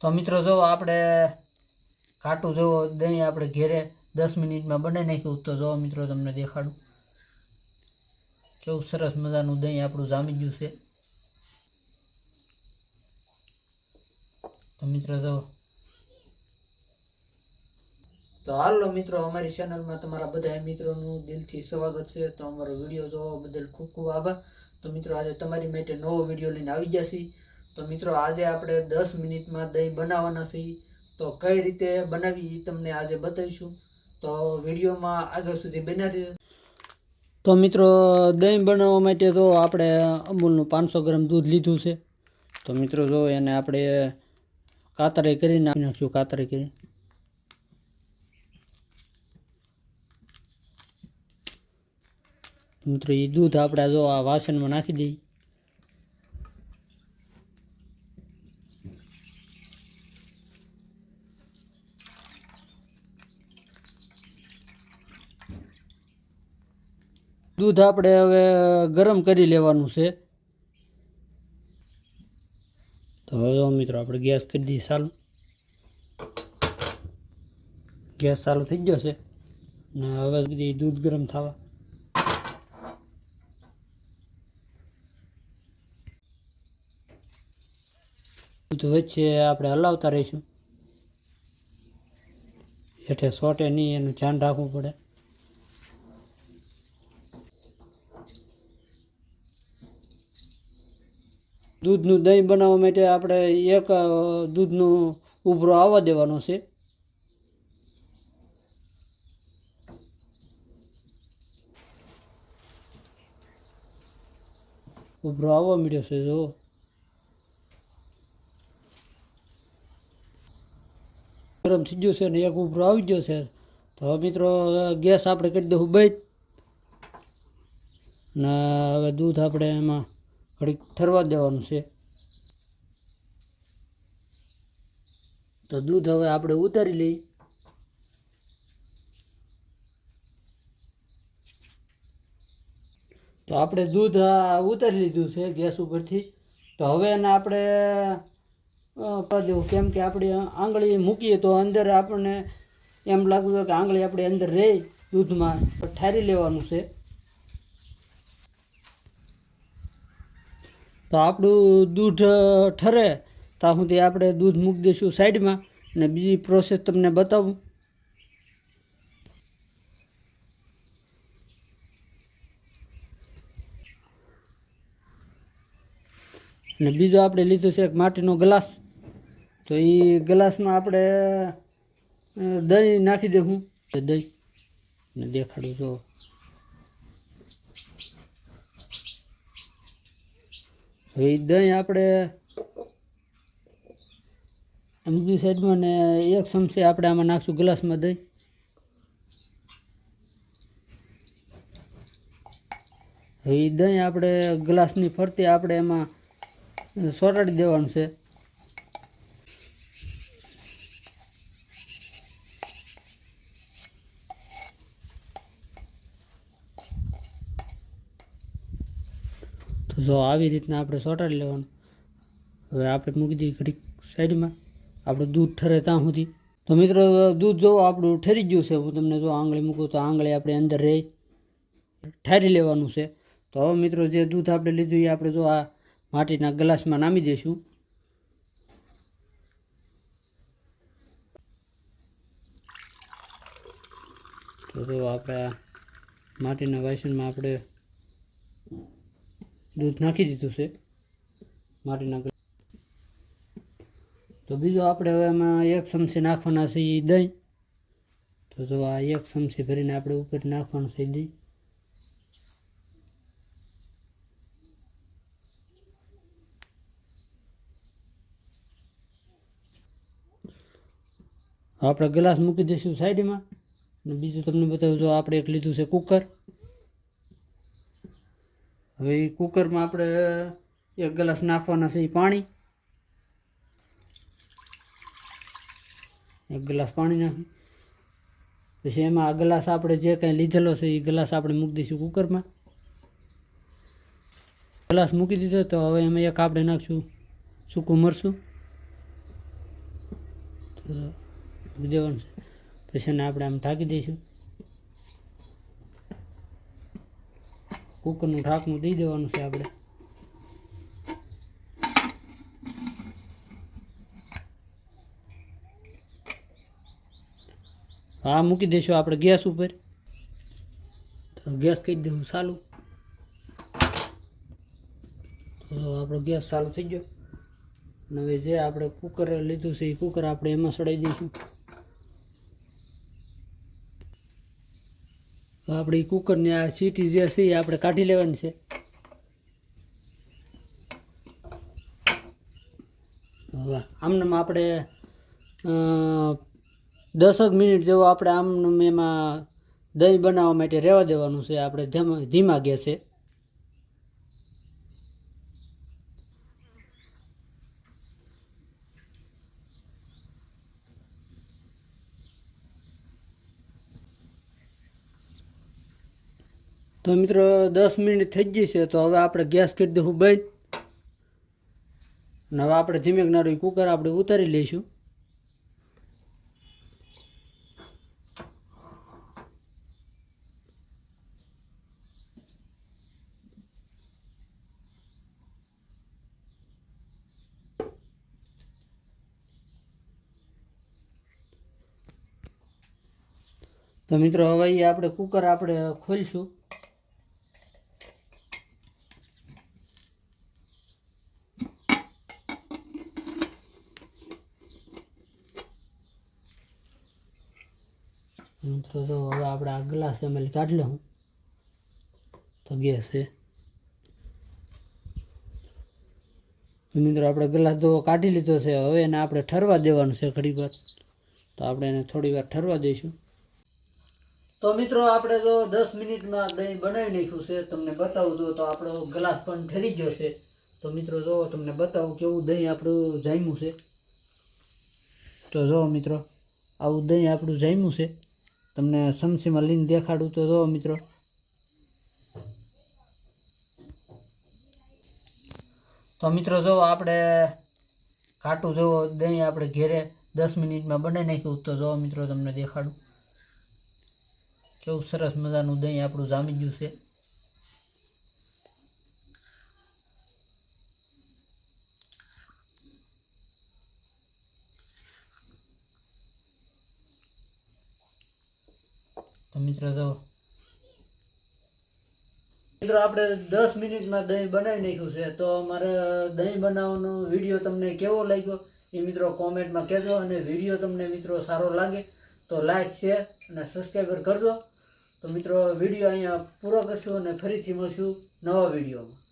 તો મિત્રો જો આપણે કાટું જો દહીં આપણે ઘેરે દસ મિનિટમાં બનાવી નાખ્યું તો જો મિત્રો તમને દેખાડું. કેવું સરસ મજાનું દહીં આપણું જામી ગયું છે. તો મિત્રો જો. તો હાલો મિત્રો, અમારી ચેનલમાં તમારા બધા મિત્રોનું દિલથી સ્વાગત છે. તો અમારો વીડિયો જોવા બદલ ખૂબ ખૂબ આભાર. તો મિત્રો, આજે તમારી માટે નવો વીડિયો લઈને આવી જશે તો મિત્રો, આજે આપણે દસ મિનિટમાં દહીં બનાવવાના છીએ. તો કઈ રીતે બનાવી એ તમને આજે બતાવીશું. તો વિડીયોમાં આગળ સુધી બનાવી તો મિત્રો, દહીં બનાવવા માટે તો આપણે અમૂલનું પાંચસો ગ્રામ દૂધ લીધું છે. તો મિત્રો, જો એને આપણે કાતરે કરી નાખી નાખશું, કાતરે કરી. મિત્રો એ દૂધ આપણે જો આ વાસણમાં નાખી દઈએ. દૂધ આપણે હવે ગરમ કરી લેવાનું છે. તો હવે મિત્રો આપણે ગેસ કરી દઈએ ચાલુ. ગેસ ચાલુ થઈ ગયો છે. ને હવે બધી દૂધ ગરમ થવા. દૂધ વચ્ચે આપણે હલાવતા રહીશું. હેઠે સોટે નહીં, એનું ધ્યાન રાખવું પડે. દૂધનું દહીં બનાવવા માટે આપણે એક દૂધનો ઉભરો આવવા દેવાનો છે. ઉભરો આવવા મળ્યો છે, જો. ગરમ થઈ ગયો છે ને એક ઉભરો આવી ગયો છે. તો હવે મિત્રો ગેસ આપણે કરી દઉં બંધ. ને હવે દૂધ આપણે એમાં ઘડીક ઠરવા દેવાનું છે. તો દૂધ હવે આપણે ઉતારી લઈએ તો આપણે દૂધ ઉતારી લીધું છે ગેસ ઉપરથી. તો હવે એને આપણે દેવું. કેમ કે આપણે આંગળી મૂકીએ તો અંદર આપણને એમ લાગતું કે આંગળી આપણે અંદર રહે દૂધમાં. ઠારી લેવાનું છે. તો આપણું દૂધ ઠરે. ત્યાં સુધી આપણે દૂધ મૂકી દઈશું સાઈડમાં અને બીજી પ્રોસેસ તમને બતાવું. અને બીજો આપણે લીધો છે એક માટીનો ગ્લાસ. તો એ ગ્લાસમાં આપણે દહીં નાખી દઉં દહીં. ને દેખાડું, જો. હવે દહીં આપણે આમ બીજી સાઈડમાં ને એક ચમચી આપણે આમાં નાખશું ગ્લાસમાં દહીં. હવે દહીં આપણે ગ્લાસની ફરતે આપણે એમાં સોટાડી દેવાનું છે. જો આવી રીતના આપણે સોટાડી લેવાનું. હવે આપણે મૂકી દઈએ ઘડીક સાઈડમાં. આપણું દૂધ ઠરે ત્યાં સુધી. તો મિત્રો, દૂધ જો આપણું ઠરી ગયું છે, હું તમને જો આંગળી મૂકું તો આંગળી આપણે અંદર રહી. ઠારી લેવાનું છે. તો હવે મિત્રો, જે દૂધ આપણે લીધું એ આપણે જો આ માટીના ગ્લાસમાં નામી દઈશું. તો જો આપણે માટીના વાસણમાં આપણે દૂધ નાખી દીધું છે માટીના નાખ. તો બીજું આપણે હવે એમાં એક ચમચી નાખવાના છે એ દહીં. તો જો આ એક ચમચી ભરીને આપણે ઉપર નાખવાનું છે દહીં. આપણે ગ્લાસ મૂકી દઈશું સાઈડમાં. અને બીજું તમને બતાવ્યું જો આપણે એક લીધું છે કુકર. હવે એ કુકરમાં આપણે એક ગ્લાસ નાખવાના છે એ પાણી. એક ગ્લાસ પાણી નાખી. પછી એમાં આ ગ્લાસ આપણે જે કાંઈ લીધેલો છે એ ગ્લાસ આપણે મૂકી દઈશું કુકરમાં. ગ્લાસ મૂકી દીધો તો હવે એમાં એક આપણે નાખશું સૂકું મરશું દેવાનું છે. પછી એને આપણે આમ ઢાંકી દઈશું. કુકરનું ઢાંકણું દઈ દેવાનું છે આપણે. હા, મૂકી દઈશું આપણે ગેસ ઉપર. તો ગેસ કહી દઉં ચાલુ. તો આપણો ગેસ ચાલુ થઈ ગયો. અને હવે જે આપણે કુકર લીધું છે એ કુકર આપણે એમાં સડાઈ દઈશું. હવે આપણે એ કુકરની આ સીટી જે છે એ આપણે કાઢી લેવાની છે. હવે આમનામ આપણે દસક મિનિટ જેવો આપણે આમનું એમાં દહીં બનાવવા માટે રહેવા દેવાનું છે. આપણે ધીમા ગેસે. તો મિત્રો દસ મિનિટ થઈ ગઈ છે, તો હવે આપણે ગેસ કરી દઉં બંધ. અને હવે આપણે ધીમે નારું કુકર આપણે ઉતારી લઈશું. તો મિત્રો હવે એ આપણે કુકર આપણે ખોલીશું. મિત્રો જો હવે આપણે આ ગ્લાસ એમાં કાઢી લઉં તો ગેસ છે. મિત્રો આપણે ગ્લાસ તો કાઢી લીધો છે, હવે એને આપણે ઠરવા દેવાનું છે ઘડી વાર. તો આપણે એને થોડી વાર ઠરવા દઈશું. તો મિત્રો આપણે તો દસ મિનિટમાં દહીં બનાવી નાખ્યું છે, તમને બતાવું જો તો આપણો ગ્લાસ પણ ઠરી ગયો છે. તો મિત્રો જો તમને બતાવું કેવું દહીં આપણું જામ્યું છે. તો જો મિત્રો, આવું દહીં આપણું જામ્યું છે. તમને સમસીમાં લઈને દેખાડું તો જો મિત્રો. તો મિત્રો જો આપણે કાટું જો દહીં આપણે ઘેરે દસ મિનિટમાં બનાવી નાખ્યું તો જો મિત્રો તમને દેખાડું. કેવું સરસ મજાનું દહીં આપણું જામી ગયું છે. મિત્રો જો. મિત્રો, આપણે દસ મિનિટમાં દહીં બનાવી નાખ્યું છે. તો અમારે દહીં બનાવવાનો વીડિયો તમને કેવો લાગ્યો એ મિત્રો કોમેન્ટમાં કહેજો અને વીડિયો તમને મિત્રો સારો લાગે તો લાઈક, શેર અને સબસ્ક્રાઈબર કરજો. તો મિત્રો, વીડિયો અહીંયા પૂરો કરશું અને ફરીથી મળશું નવા વિડીયોમાં.